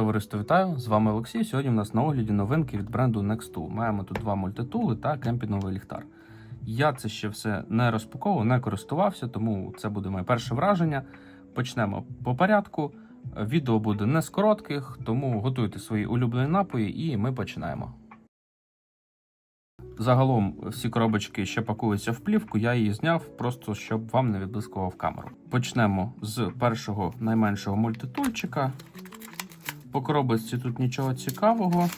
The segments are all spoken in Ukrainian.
Товариство вітаю! З вами Олексій. Сьогодні у нас на огляді новинки від бренду Nextool. Маємо тут два мультитули та кемпінговий ліхтар. Я це ще все не розпаковував, не користувався, тому це буде моє перше враження. Почнемо по порядку. Відео буде не з коротких, тому готуйте свої улюблені напої і ми починаємо. Загалом всі коробочки ще пакуються в плівку, я її зняв просто щоб вам не відблискував камеру. Почнемо з першого найменшого мультитульчика. По коробочці тут нічого цікавого.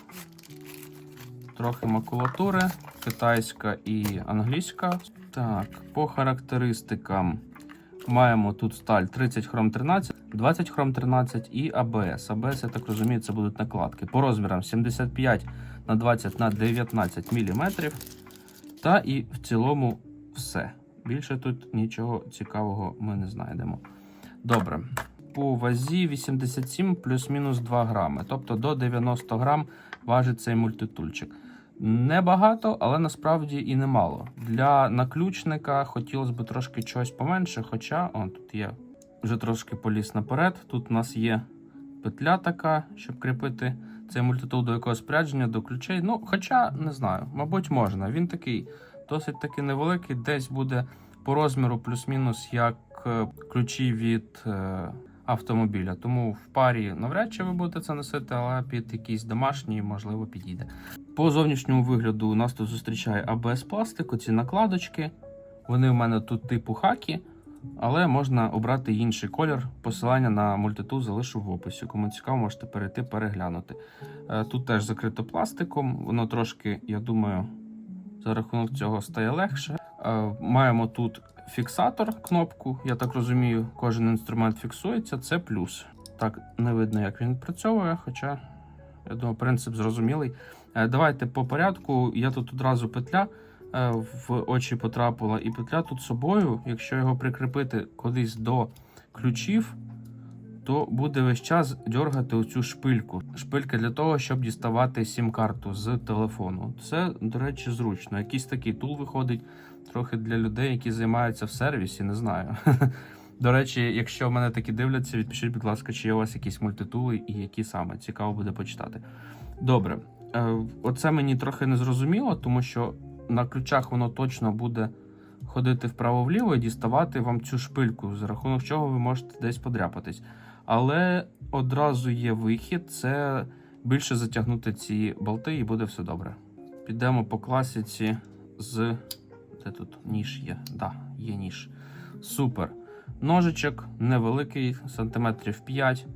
Трохи макулатури, китайська і англійська. Так, по характеристикам маємо тут сталь 30 хром 13, 20 хром 13 і ABS. ABS, я так розумію, це будуть накладки. По розмірам 75 на 20 на 19 мм. Та і в цілому все. Більше тут нічого цікавого ми не знайдемо. Добре. По вазі 87 плюс-мінус 2 грами. Тобто до 90 грам важить цей мультитульчик. Небагато, але насправді і немало. Для наключника хотілося б трошки чогось поменше, хоча он тут є вже трошки поліз наперед. Тут у нас є петля така, щоб кріпити цей мультитул до якогось спорядження, до ключей. Ну, хоча не знаю, мабуть, можна. Він такий досить таки невеликий, десь буде по розміру плюс-мінус як е, ключі від е, автомобіля. Тому в парі навряд чи ви будете це носити, але під якийсь домашній, можливо, підійде. По зовнішньому вигляду нас тут зустрічає ABS пластик, оці накладочки. Вони в мене тут типу хакі, але можна обрати інший колір. Посилання на мультитул залишу в описі. Кому цікаво, можете перейти переглянути. Е, Тут теж закрито пластиком, воно трошки, я думаю, за рахунок цього стає легше. Е, Маємо тут фіксатор, кнопку. Я так розумію, кожен інструмент фіксується. Це плюс. Так, не видно, як він працьовує, хоча я думаю, принцип зрозумілий. Е, Давайте по порядку. Я тут одразу петля е, в очі потрапила, і петля тут собою, якщо його прикріпити кудись до ключів, то буде весь час дергати оцю шпильку. Шпилька для того, щоб діставати сім-карту з телефону. Це, до речі, зручно. Якийсь такий тул виходить трохи для людей, які займаються в сервісі, не знаю. До речі, якщо мене такі дивляться, відпишіть, будь ласка, чи є у вас якісь мультитули і які саме. Цікаво буде почитати. Добре, Е, оце мені трохи не зрозуміло, тому що на ключах воно точно буде ходити вправо-вліво і діставати вам цю шпильку, за рахунок чого ви можете десь подряпатись. Але одразу є вихід, це більше затягнути ці болти і буде все добре. Підемо по класіці з. Де тут ніж є? Да, є ніж. Супер. Ножичок невеликий, сантиметрів 5.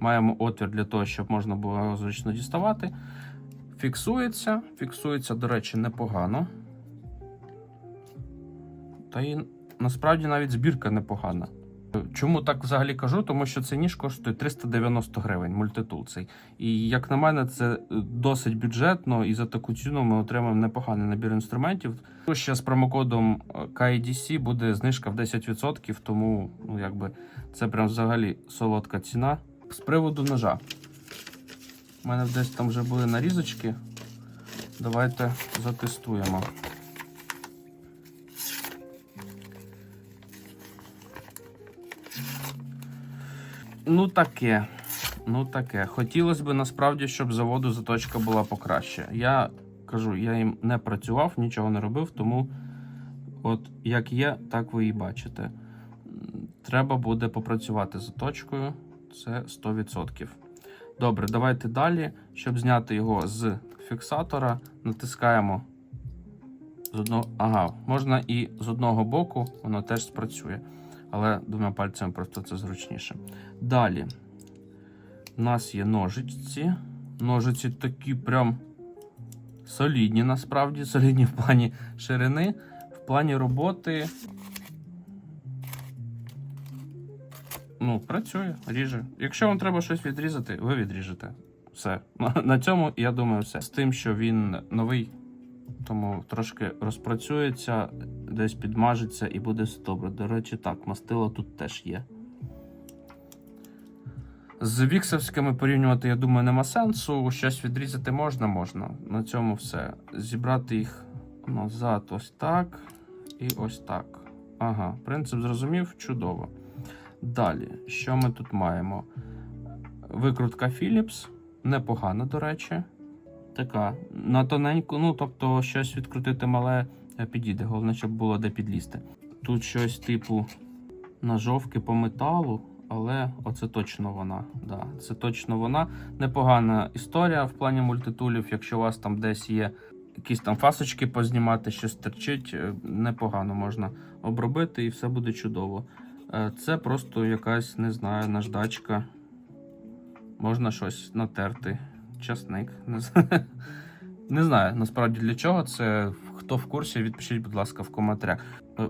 Маємо отвір для того, щоб можна було зручно діставати. Фіксується. Фіксується, до речі, непогано. Та і насправді навіть збірка непогана. Чому так взагалі кажу? Тому що цей ніж коштує 390 гривень, мультитул цей. І як на мене, це досить бюджетно, і за таку ціну ми отримаємо непоганий набір інструментів. Ще з промокодом KIDC буде знижка в 10%, тому ну, якби це прям взагалі солодка ціна. З приводу ножа. У мене десь там вже були нарізочки. Давайте затестуємо. Ну, таке. Ну, таке. Хотілося б насправді, щоб заводу заточка була покраще. Я кажу, я їм не працював, нічого не робив, тому от як є, так ви і бачите. Треба буде попрацювати з заточкою. Це 100%. Добре, давайте далі. Щоб зняти його з фіксатора, натискаємо з одного. Ага, можна і з одного боку, воно теж спрацює. Але двома пальцями просто це зручніше. Далі. У нас є ножиці. Ножиці такі прям солідні, насправді, солідні в плані ширини, в плані роботи. Ну, працює, ріже. Якщо вам треба щось відрізати, ви відріжете. Все. На цьому, я думаю, все. З тим, що він новий, тому трошки розпрацюється, десь підмажеться і буде все добре. До речі, так, мастило тут теж є. З віксовськими порівнювати, я думаю, нема сенсу. Щось відрізати можна, можна. На цьому все. Зібрати їх назад ось так і ось так. Ага, принцип зрозумів, чудово. Далі, що ми тут маємо? Викрутка Philips, непогана, до речі. Така на тоненьку, ну тобто щось відкрутити мале е, підійде. Головне, щоб було де підлізти. Тут щось типу ножовки по металу, але оце точно вона. Да, це точно вона. Непогана історія в плані мультитулів. Якщо у вас там десь є якісь там фасочки познімати, щось терчить, е, непогано можна обробити і все буде чудово. Е, Це просто якась, не знаю, наждачка. Можна щось натерти. Часник. Не знаю. Насправді для чого це. Хто в курсі, відпишіть, будь ласка, в коментарях.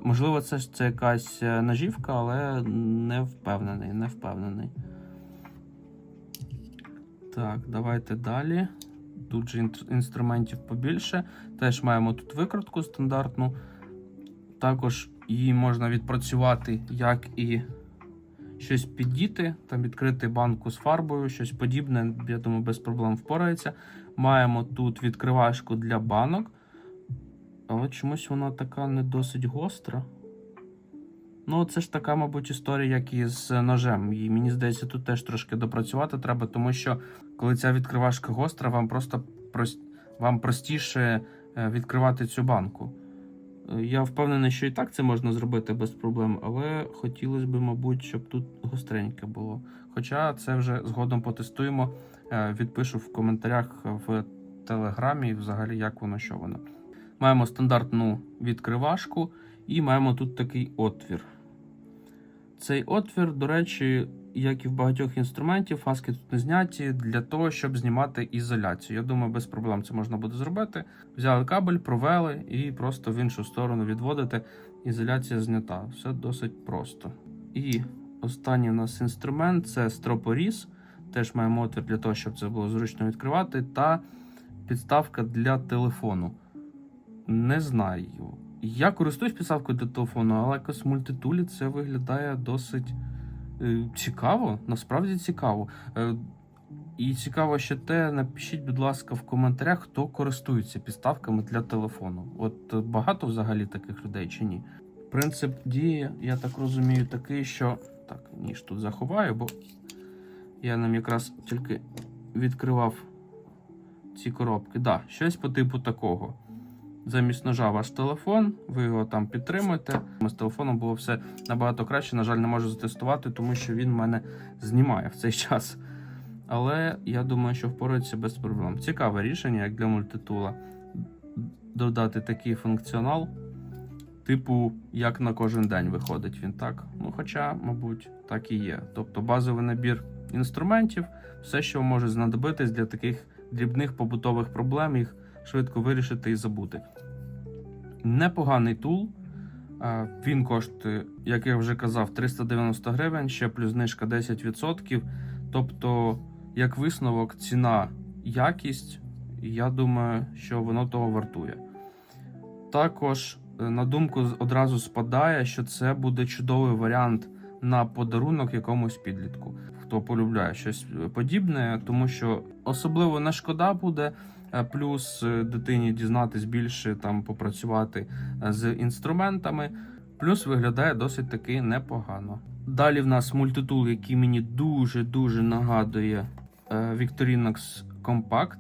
Можливо, це, це якась е, нажівка, але не впевнений, не впевнений. Так, давайте далі. Тут же інструментів побільше. Теж маємо тут викрутку стандартну. Також її можна відпрацювати, як і щось піддіти, там відкрити банку з фарбою, щось подібне, я думаю, без проблем впорається. Маємо тут відкривашку для банок. Але чомусь вона така не досить гостра. Ну, це ж така, мабуть, історія, як і з ножем. І мені здається, тут теж трошки допрацювати треба, тому що коли ця відкривашка гостра, вам просто прос... вам простіше е, відкривати цю банку. Е, Я впевнений, що і так це можна зробити без проблем, але хотілося б, мабуть, щоб тут гостреньке було. Хоча це вже згодом потестуємо. Е, Відпишу в коментарях в телеграмі, взагалі, як воно, що воно. Маємо стандартну відкривашку і маємо тут такий отвір. Цей отвір, до речі, як і в багатьох інструментів, фаски тут не зняті для того, щоб знімати ізоляцію. Я думаю, без проблем це можна буде зробити. Взяли кабель, провели і просто в іншу сторону відводити. Ізоляція знята. Все досить просто. І останній у нас інструмент це стропоріз. Теж маємо отвір для того, щоб це було зручно відкривати. Та підставка для телефону. Не знаю. Я користуюсь підставкою для телефону, але якось в мультитулі це виглядає досить цікаво. Насправді цікаво. Е, і цікаво ще те, напишіть, будь ласка, в коментарях, хто користується підставками для телефону. От е, багато взагалі таких людей чи ні? Принцип дії, я так розумію, такий, що. Так, ніж тут заховаю, бо я нам якраз тільки відкривав ці коробки. Да, щось по типу такого. Замість ножа ваш телефон, ви його там підтримуєте. З телефоном було все набагато краще. На жаль, не можу затестувати, тому що він мене знімає в цей час. Але я думаю, що впорається без проблем. Цікаве рішення, як для мультитула, додати такий функціонал, типу, як на кожен день виходить він так. Ну, хоча, мабуть, так і є. Тобто базовий набір інструментів, все, що може знадобитись для таких дрібних побутових проблем, їх швидко вирішити і забути. Непоганий тул. Він коштує, як я вже казав, 390 гривень, ще плюс знижка 10%. Тобто, як висновок, ціна, якість, я думаю, що воно того вартує. Також, е, на думку, одразу спадає, що це буде чудовий варіант на подарунок якомусь підлітку, хто полюбляє щось подібне, тому що особливо не шкода буде. Е, Плюс е, дитині дізнатись більше, там попрацювати е, з інструментами. Плюс виглядає досить таки непогано. Далі в нас мультитул, який мені дуже-дуже нагадує Victorinox Compact.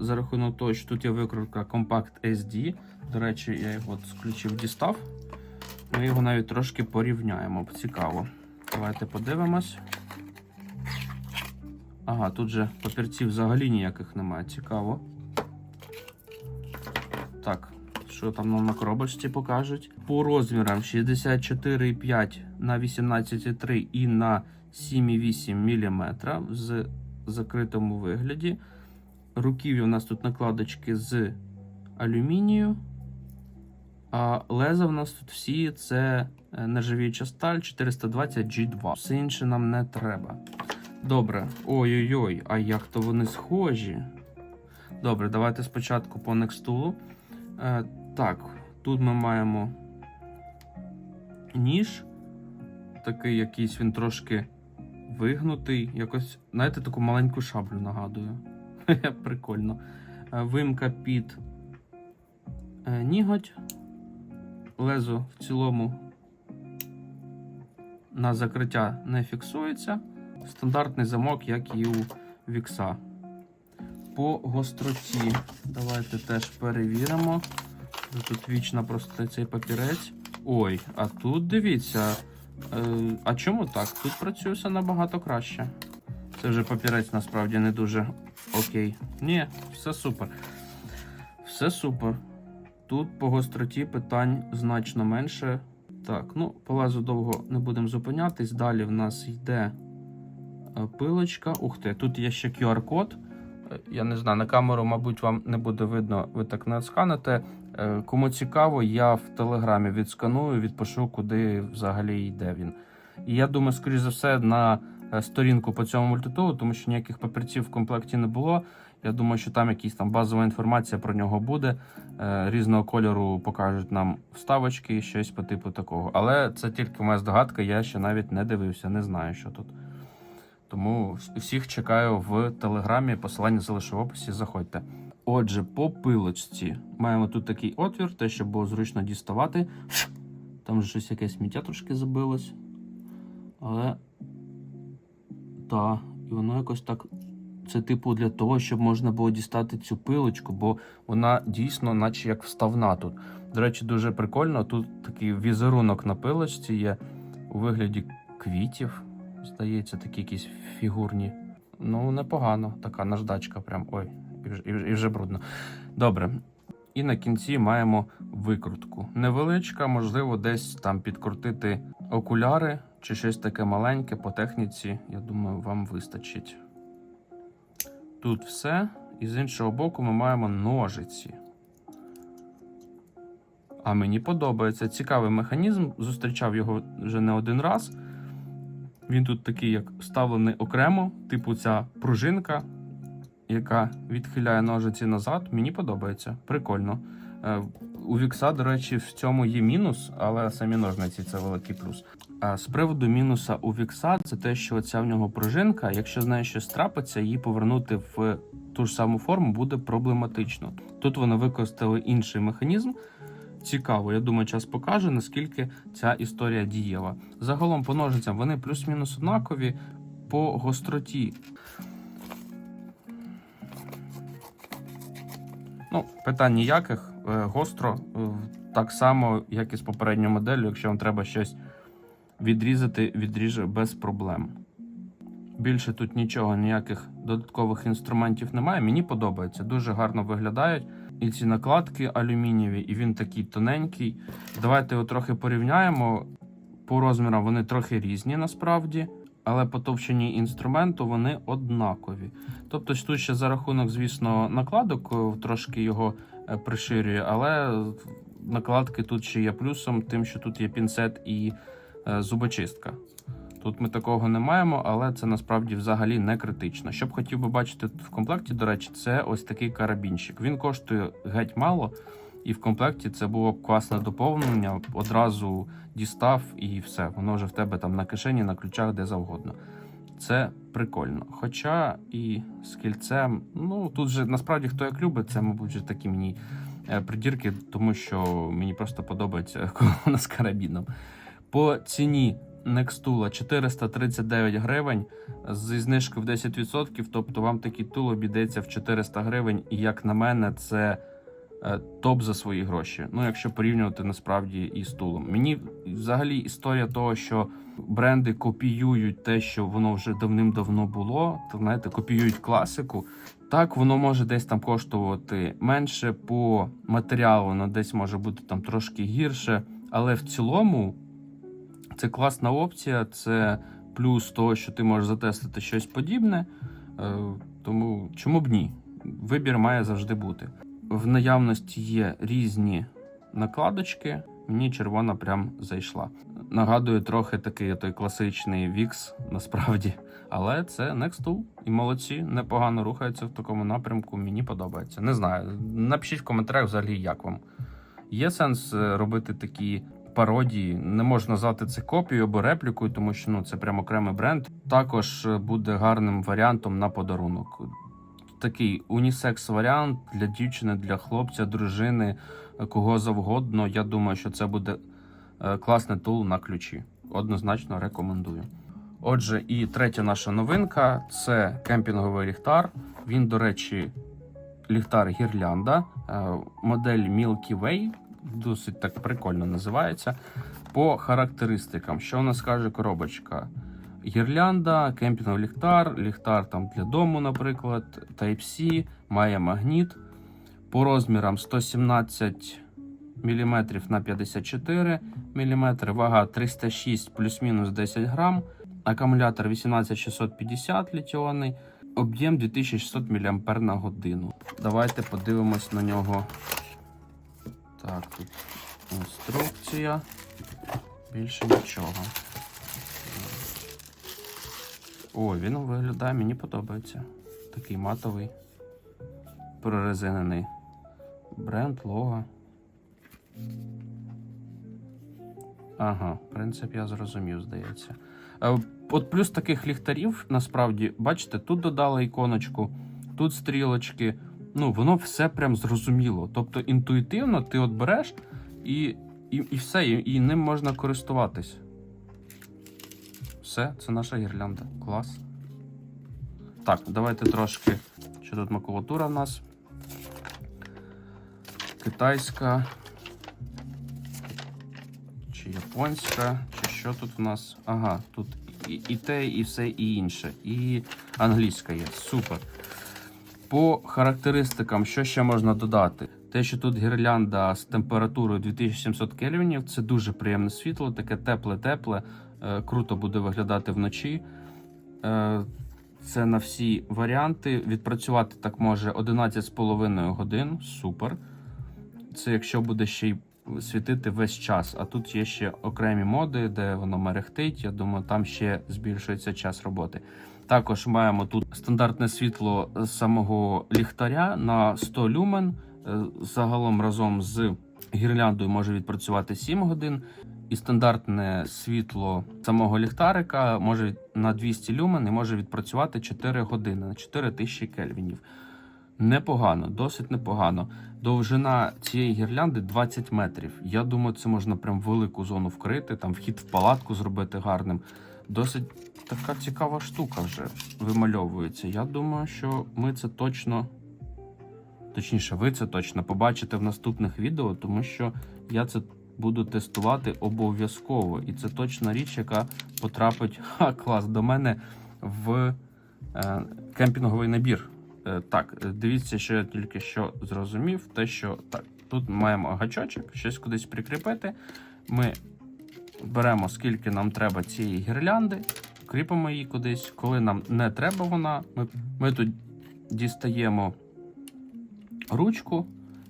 За рахунок того, що тут є викрутка Compact SD. До речі, я його з ключів дістав. Ми його навіть трошки порівняємо. Цікаво. Давайте подивимось. Ага, тут же папірців взагалі ніяких немає. Цікаво. Так, що там нам на коробочці покажуть? По розмірам 64,5 на 18,3 і на 7,8 мм з закритому вигляді. Руків'я у нас тут накладочки з алюмінію. А леза в нас тут всі це е, нержавіюча сталь 420 G2. Все інше нам не треба. Добре. Ой-ой-ой, а як то вони схожі? Добре, давайте спочатку по некстулу. Е, так, тут ми маємо ніж. Такий якийсь він трошки вигнутий. Якось, знаєте, таку маленьку шаблю нагадую. Прикольно. Е, Вимка під е, ніготь. Лезо в цілому на закриття не фіксується. Стандартний замок, як і у Вікса. По гостроті давайте теж перевіримо. Тут вічно просто цей папірець. Ой, а тут дивіться. Е, а чому так? Тут працює все набагато краще. Це вже папірець насправді не дуже окей. Ні, все супер. Все супер. Тут по гостроті питань значно менше. Так, ну, по лазу довго не будемо зупинятись. Далі в нас йде пилочка. Ух ти, тут є ще QR-код. Е, Я не знаю, на камеру, мабуть, вам не буде видно, ви так не сканете. Е, Кому цікаво, я в телеграмі відсканую, відпишу, куди взагалі йде він. І я думаю, скоріш за все, на е, сторінку по цьому мультитулу, тому що ніяких папірців в комплекті не було. Я думаю, що там якась там базова інформація про нього буде. Е, Різного кольору покажуть нам вставочки, щось по типу такого. Але це тільки моя здогадка, я ще навіть не дивився, не знаю, що тут. Тому всіх чекаю в телеграмі. Посилання залишу в описі. Заходьте. Отже, по пилочці маємо тут такий отвір, те, щоб було зручно діставати. Там же щось якесь сміття трошки забилось. Але. Та, і воно якось так. Це, типу, для того, щоб можна було дістати цю пилочку, бо вона дійсно, наче як вставна тут. До речі, дуже прикольно. Тут такий візерунок на пилочці є у вигляді квітів. Здається, такі якісь фігурні. Ну, непогано. Така наждачка, прям. Ой, і вже, і вже- брудно. Добре. І на кінці маємо викрутку. Невеличка, можливо, десь там підкрутити окуляри чи щось таке маленьке по техніці. Я думаю, вам вистачить. Тут все. І з іншого боку ми маємо ножиці. А мені подобається цікавий механізм. Зустрічав його вже не один раз. Він тут такий, як вставлений окремо, типу ця пружинка, яка відхиляє ножиці назад. Мені подобається. Прикольно. Е, У Вікса, до речі, в цьому є мінус, але самі ножниці це великий плюс. З приводу мінуса у Вікса, це те, що ця в нього пружинка, якщо з нею щось трапиться, її повернути в ту ж саму форму буде проблематично. Тут вони використали інший механізм. Цікаво, я думаю, час покаже, наскільки ця історія дієва. Загалом по ножицям вони плюс-мінус однакові по гостроті. Ну, питань ніяких. Е, Гостро, е, так само, як і з попередньою моделлю, якщо вам треба щось відрізати, відріже без проблем. Більше тут нічого, ніяких додаткових інструментів немає. Мені подобається, дуже гарно виглядають. І ці накладки алюмінієві, і він такий тоненький. Давайте його трохи порівняємо. По розмірам вони трохи різні насправді, але по товщині інструменту вони однакові. Тобто, тут ще за рахунок, звісно, накладок е, трошки його е, приширює, але накладки тут ще є плюсом, тим, що тут є пінцет і е, зубочистка. Тут ми такого не маємо, але це насправді взагалі не критично. Що б хотів би бачити в комплекті, до речі, це ось такий карабінчик. Він коштує геть мало, і в комплекті це було б класне доповнення. Одразу дістав і все. Воно вже в тебе там на кишені, на ключах, де завгодно. Це прикольно. Хоча і з кільцем, ну тут же насправді хто як любить, це, мабуть, вже такі мені е, придірки, тому що мені просто подобається коли вона з карабіном. По ціні Некстула 439 гривень зі знижкою в 10%, тобто вам такий тул обійдеться в 400 гривень, і як на мене, це е, топ за свої гроші. Ну, якщо порівнювати насправді із тулом. Мені взагалі історія того, що бренди копіюють те, що воно вже давним-давно було, то знаєте, копіюють класику. Так, воно може десь там коштувати менше по матеріалу, воно десь може бути там трошки гірше, але в цілому. Це класна опція, це плюс того, що ти можеш затестити щось подібне. Е, Тому чому б ні? Вибір має завжди бути. В наявності є різні накладочки. Мені червона прям зайшла. Нагадує трохи такий той класичний VIX, насправді. Але це Nextool. І молодці, непогано рухаються в такому напрямку. Мені подобається. Не знаю. Напишіть в коментарях взагалі, як вам. Є сенс е, робити такі пародії. Не можна назвати це копією або реплікою, тому що ну це прям окремий бренд. Також е, буде гарним варіантом на подарунок. Такий унісекс варіант для дівчини, для хлопця, дружини, е, кого завгодно. Я думаю, що це буде е, класний тул на ключі. Однозначно рекомендую. Отже, і третя наша новинка це кемпінговий ліхтар. Він, до речі, ліхтар гірлянда, модель Milky Way, досить так прикольно називається. По характеристикам, що у нас каже коробочка? Гірлянда, кемпінговий ліхтар, там для дому, наприклад, Type-C, має магніт. По розмірам 117 мм на 54 мм, вага 306 плюс-мінус 10 грам, акумулятор 18650 літіонний, об'єм 2600 мАч. Давайте подивимось на нього. Так, тут інструкція. Більше нічого. О, він виглядає, мені подобається. Такий матовий, прорезинений. Бренд, лого. Ага, принцип я зрозумів, здається. Е, От плюс таких ліхтарів, насправді, бачите, тут додали іконочку, тут стрілочки. Ну, воно все прям зрозуміло. Тобто інтуїтивно ти от береш і, і, і все, і, і ним можна користуватись. Все, це наша гірлянда. Клас. Так, давайте трошки. Що тут макулатура в нас? Китайська. Чи японська, чи що тут в нас? Ага, тут і, і те, і все і інше. І англійська є. Супер. По характеристикам, що ще можна додати? Те, що тут гірлянда з температурою 2700 кельвінів, це дуже приємне світло, таке тепле-тепле, е, круто буде виглядати вночі. Е, це на всі варіанти. Відпрацювати так може 11,5 годин. Супер. Це якщо буде ще й світити весь час. А тут є ще окремі моди, де воно мерехтить. Я думаю, там ще збільшується час роботи. Також маємо тут стандартне світло самого ліхтаря на 100 люмен. Е, Загалом разом з гірляндою може відпрацювати 7 годин. І стандартне світло самого ліхтарика може на 200 люмен і може відпрацювати 4 години на 4000 кельвінів. Непогано, досить непогано. Довжина цієї гірлянди 20 метрів. Я думаю, це можна прям велику зону вкрити, там вхід в палатку зробити гарним. Досить така цікава штука вже вимальовується. Я думаю, що ми це точно, точніше, ви це точно побачите в наступних відео, тому що я це буду тестувати обов'язково. І це точна річ, яка потрапить ха, клас до мене в е, кемпінговий набір. Е, Так, е, дивіться, що я тільки що зрозумів. Те, що так, тут маємо гачочок, щось кудись прикріпити. Ми беремо, скільки нам треба цієї гірлянди, кріпимо її кудись. Коли нам не треба вона, ми, ми тут дістаємо ручку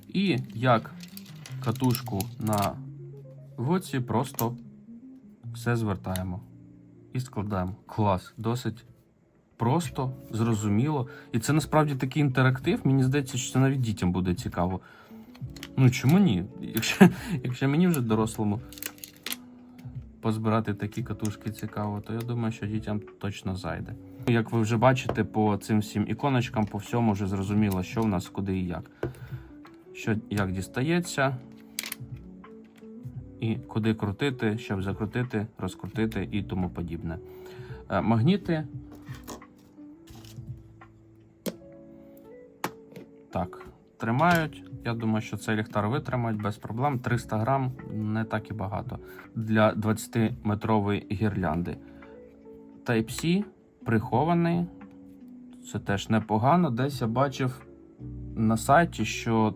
і як катушку на воці просто все звертаємо і складаємо. Клас, досить просто, зрозуміло. І це насправді такий інтерактив. Мені здається, що це навіть дітям буде цікаво. Ну чому ні? Якщо, якщо мені вже дорослому позбирати такі катушки цікаво, то я думаю, що дітям точно зайде. Як ви вже бачите, по цим всім іконочкам, по всьому вже зрозуміло, що в нас куди і як. Що як дістається, і куди крутити, щоб закрутити, розкрутити і тому подібне. Е, Магніти. Так, тримають. Я думаю, що цей ліхтар витримають без проблем. 300 грам не так і багато для 20-метрової гірлянди. Type-C прихований. Це теж непогано. Десь я бачив на сайті, що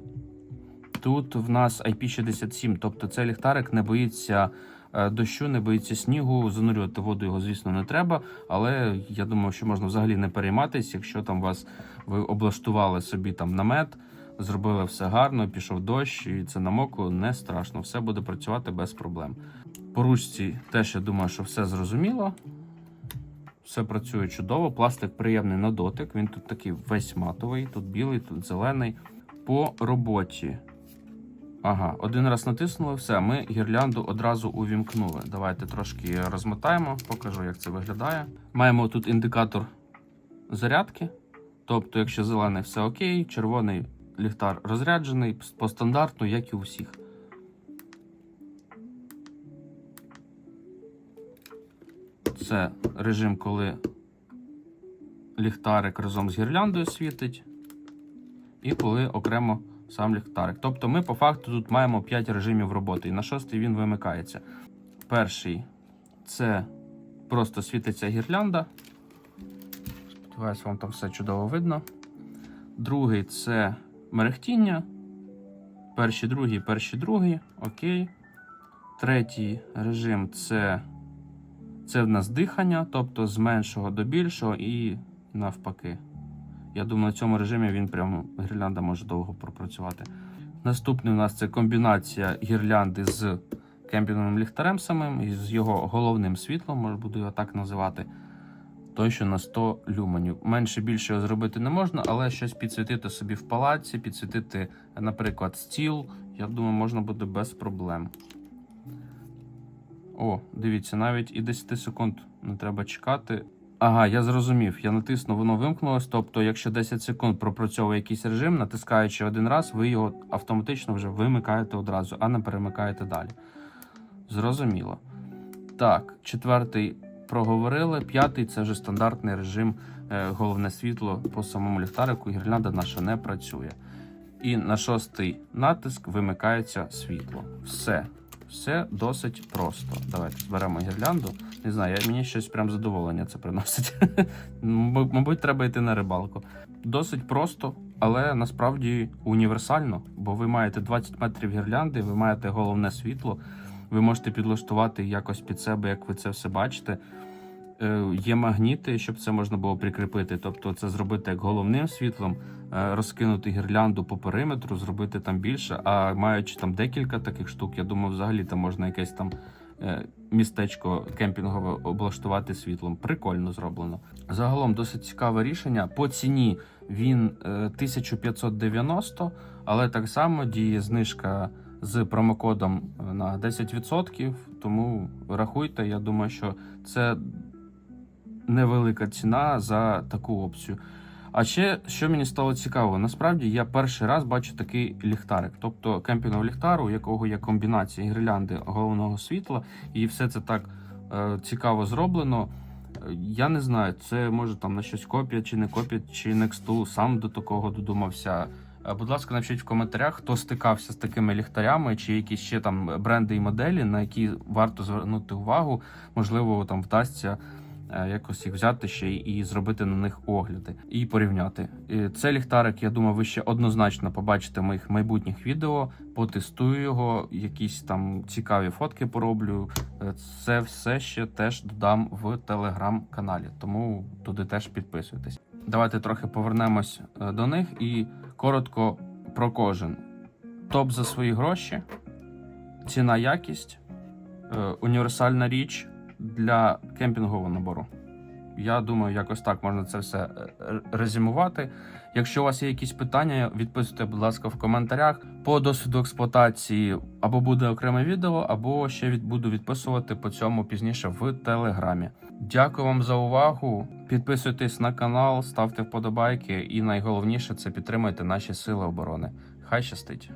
тут в нас IP67, тобто цей ліхтарик не боїться е, дощу, не боїться снігу. Занурювати воду його, звісно, не треба. Але я думаю, що можна взагалі не перейматися, якщо там вас ви облаштували собі там намет, зробили все гарно, пішов дощ, і це намокло, не страшно. Все буде працювати без проблем. По ручці теж я думаю, що все зрозуміло. Все працює чудово. Пластик приємний на дотик. Він тут такий весь матовий, тут білий, тут зелений. По роботі. Ага, один раз натиснули, все, ми гірлянду одразу увімкнули. Давайте трошки розмотаємо, покажу, як це виглядає. Маємо тут індикатор зарядки. Тобто, якщо зелений все окей, червоний ліхтар розряджений по стандарту, як і у всіх. Це режим, коли ліхтарик разом з гірляндою світить, і коли окремо сам ліхтарик. Тобто ми по факту тут маємо 5 режимів роботи, і на шостий він вимикається. Перший це просто світиться гірлянда. Сподіваюсь, вам там все чудово видно. Другий це мерехтіння. Перший, другий, перший, другий. Окей. Третій режим це, це в нас дихання, тобто з меншого до більшого і навпаки. Я думаю, на цьому режимі він прямо гірлянда може довго пропрацювати. Наступний у нас це комбінація гірлянди з кемпінговим ліхтарем самим і з його головним світлом, може буду його так називати. Той, що на 100 люменів. Менше більше зробити не можна, але щось підсвітити собі в палаці, підсвітити, наприклад, стіл. Я думаю, можна буде без проблем. О, дивіться, навіть і 10 секунд не треба чекати. Ага, я зрозумів. Я натисну, воно вимкнулось. Тобто, якщо 10 секунд пропрацьовує якийсь режим, натискаючи один раз, ви його автоматично вже вимикаєте одразу, а не перемикаєте далі. Зрозуміло. Так, четвертий проговорили. П'ятий це вже стандартний режим, е, головне світло по самому ліхтарику. Гірлянда наша не працює. І на шостий натиск вимикається світло. Все. Все досить просто. Давайте зберемо гірлянду. Не знаю, мені щось прям задоволення це приносить. Мабуть, треба йти на рибалку. Досить просто, але насправді універсально, бо ви маєте 20 метрів гірлянди, ви маєте головне світло. Ви можете підлаштувати якось під себе, як ви це все бачите. Е, Є магніти, щоб це можна було прикріпити. Тобто, це зробити як головним світлом, е, розкинути гірлянду по периметру, зробити там більше. А маючи там декілька таких штук, я думаю, взагалі там можна якесь там е, містечко кемпінгове облаштувати світлом. Прикольно зроблено. Загалом досить цікаве рішення. По ціні він е, 1590, але так само діє знижка з промокодом на 10%. Тому рахуйте, я думаю, що це невелика ціна за таку опцію. А ще що мені стало цікаво, насправді я перший раз бачу такий ліхтарик, тобто кемпінговий ліхтар, у якого є комбінація гірлянди головного світла, і все це так е, цікаво зроблено. Я не знаю, це може там на щось копія чи не копія, чи Nextool сам до такого додумався. Е, Будь ласка, напишіть в коментарях, хто стикався з такими ліхтарями, чи якісь ще там бренди і моделі, на які варто звернути увагу. Можливо, там вдасться е, якось їх взяти ще і зробити на них огляди і порівняти. Це ліхтарик, я думаю, ви ще однозначно побачите в моїх майбутніх відео. Потестую його, якісь там цікаві фотки пороблю. Е, Це все ще теж додам в телеграм-каналі, тому туди теж підписуйтесь. Давайте трохи повернемось е, до них і коротко про кожен. Топ за свої гроші, ціна якість, е, універсальна річ для кемпінгового набору. Я думаю, якось так можна це все е, резюмувати. Якщо у вас є якісь питання, відписуйте, будь ласка, в коментарях. По досвіду експлуатації або буде окреме відео, або ще буду відписувати по цьому пізніше в телеграмі. Дякую вам за увагу. Підписуйтесь на канал, ставте вподобайки, і найголовніше це підтримуйте наші сили оборони. Хай щастить!